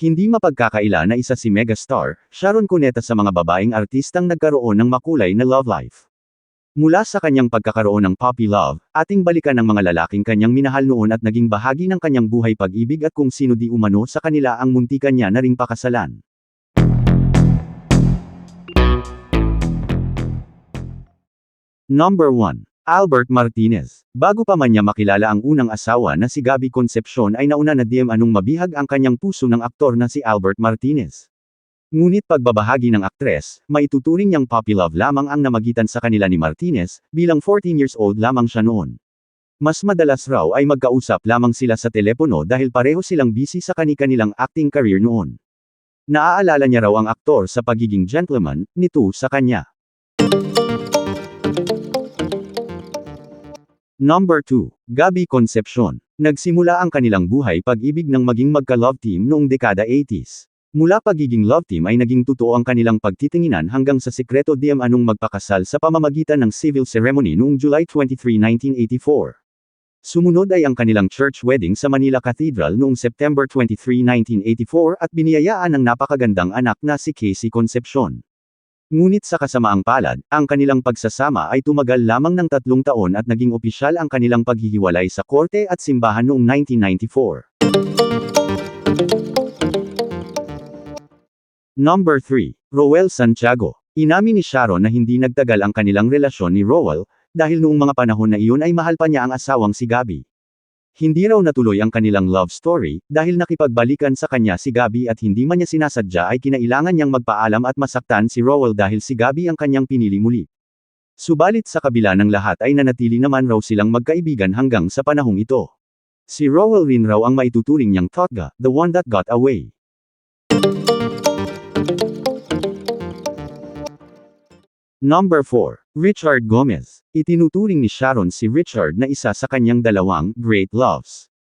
Hindi mapagkakaila na isa si megastar, Sharon Cuneta sa mga babaeng artistang nagkaroon ng makulay na love life. Mula sa kanyang pagkakaroon ng puppy love, ating balikan ang mga lalaking kanyang minahal noon at naging bahagi ng kanyang buhay pag-ibig at kung sino di umano sa kanila ang muntikan niya na ring pakasalan. Number 1. Albert Martinez. Bago pa man niya makilala ang unang asawa na si Gabby Concepcion ay nauna na DM anong mabihag ang kanyang puso ng aktor na si Albert Martinez. Ngunit pagbabahagi ng aktres, maituturing niyang puppy love lamang ang namagitan sa kanila ni Martinez, bilang 14 years old lamang siya noon. Mas madalas raw ay magkausap lamang sila sa telepono dahil pareho silang busy sa kani-kanilang acting career noon. Naaalala niya raw ang aktor sa pagiging gentleman, nito sa kanya. Number 2. Gabby Concepcion. Nagsimula ang kanilang buhay pag-ibig ng maging magka-love team noong dekada 80s. Mula pagiging love team ay naging totoo ang kanilang pagtitinginan hanggang sa sikreto DM anong magpakasal sa pamamagitan ng civil ceremony noong July 23, 1984. Sumunod ay ang kanilang church wedding sa Manila Cathedral noong September 23, 1984 at biniyayaan ng napakagandang anak na si Casey Concepcion. Ngunit sa kasamaang palad, ang kanilang pagsasama ay tumagal lamang ng tatlong taon at naging opisyal ang kanilang paghihiwalay sa korte at simbahan noong 1994. Number 3. Roel Santiago. Inamin ni Sharon na hindi nagtagal ang kanilang relasyon ni Roel, dahil noong mga panahon na iyon ay mahal pa niya ang asawang si Gabby. Hindi raw natuloy ang kanilang love story, dahil nakipagbalikan sa kanya si Gabby at hindi man niya sinasadya ay kinailangan niyang magpaalam at masaktan si Rowell dahil si Gabby ang kanyang pinili muli. Subalit sa kabila ng lahat ay nanatili naman raw silang magkaibigan hanggang sa panahong ito. Si Rowell rin raw ang maituturing niyang Totga, the one that got away. Number 4. Richard Gomez. Itinuturing ni Sharon si Richard na isa sa kanyang dalawang great loves.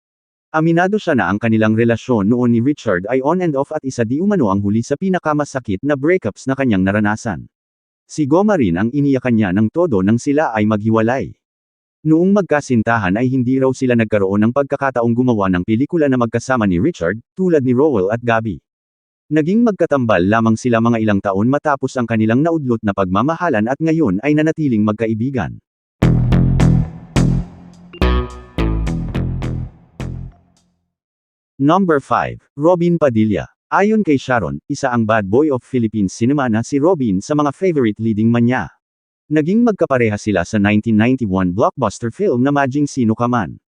Aminado siya na ang kanilang relasyon noon ni Richard ay on and off at isa di umano ang huli sa pinakamasakit na breakups na kanyang naranasan. Si Goma rin ang iniyakan niya ng todo nang sila ay maghiwalay. Noong magkasintahan ay hindi raw sila nagkaroon ng pagkakataong gumawa ng pelikula na magkasama ni Richard, tulad ni Rowell at Gabby. Naging magkatambal lamang sila mga ilang taon matapos ang kanilang naudlot na pagmamahalan at ngayon ay nanatiling magkaibigan. Number 5. Robin Padilla. Ayon kay Sharon, isa ang bad boy of Philippine cinema na si Robin sa mga favorite leading man niya. Naging magkapareha sila sa 1991 blockbuster film na Majing Sino Ka Man.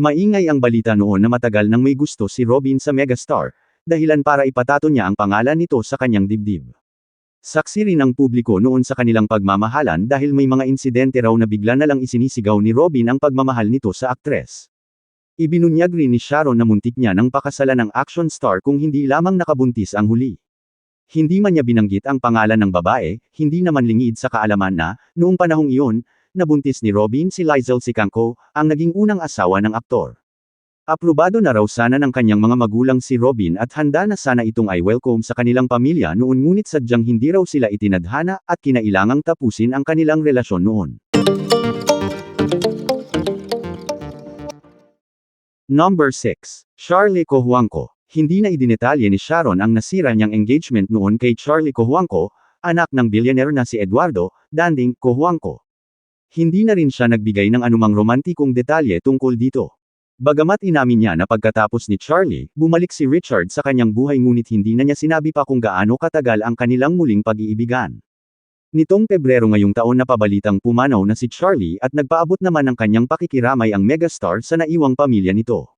Maingay ang balita noon na matagal nang may gusto si Robin sa megastar, dahilan para ipatato niya ang pangalan nito sa kanyang dibdib. Saksi rin ang publiko noon sa kanilang pagmamahalan dahil may mga insidente raw na bigla na lang isinisigaw ni Robin ang pagmamahal nito sa aktres. Ibinunyag rin ni Sharon na muntik niya ng pakasalan ng action star kung hindi lamang nakabuntis ang huli. Hindi man niya binanggit ang pangalan ng babae, hindi naman lingid sa kaalaman na, noong panahong iyon, nabuntis ni Robin si Lizel Sicangco, ang naging unang asawa ng aktor. Aprobado na raw sana ng kanyang mga magulang si Robin at handa na sana itong ay welcome sa kanilang pamilya noon ngunit sadyang hindi raw sila itinadhana at kinailangang tapusin ang kanilang relasyon noon. Number 6. Charlie Cojuangco. Hindi na idinetalye ni Sharon ang nasira niyang engagement noon kay Charlie Cojuangco, anak ng billionaire na si Eduardo, Danding, Cojuangco. Hindi na rin siya nagbigay ng anumang romantikong detalye tungkol dito. Bagamat inamin niya na pagkatapos ni Charlie, bumalik si Richard sa kanyang buhay ngunit hindi na niya sinabi pa kung gaano katagal ang kanilang muling pag-iibigan. Nitong Pebrero ngayong taon na pabalitang pumanaw na si Charlie at nagpaabot naman ng kanyang pakikiramay ang megastar sa naiwang pamilya nito.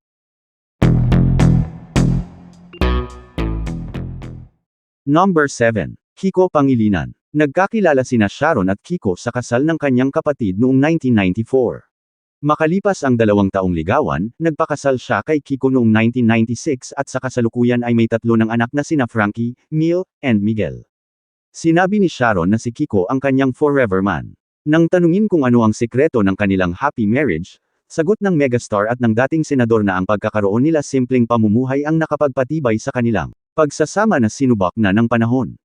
Number 7. Kiko Pangilinan. Nagkakilala sina Sharon at Kiko sa kasal ng kanyang kapatid noong 1994. Makalipas ang dalawang taong ligawan, nagpakasal siya kay Kiko noong 1996 at sa kasalukuyan ay may tatlo ng anak na sina Frankie, Neil, and Miguel. Sinabi ni Sharon na si Kiko ang kanyang forever man. Nang tanungin kung ano ang sekreto ng kanilang happy marriage, sagot ng megastar at ng dating senador na ang pagkakaroon nila simpleng pamumuhay ang nakapagpatibay sa kanilang pagsasama na sinubak na ng panahon.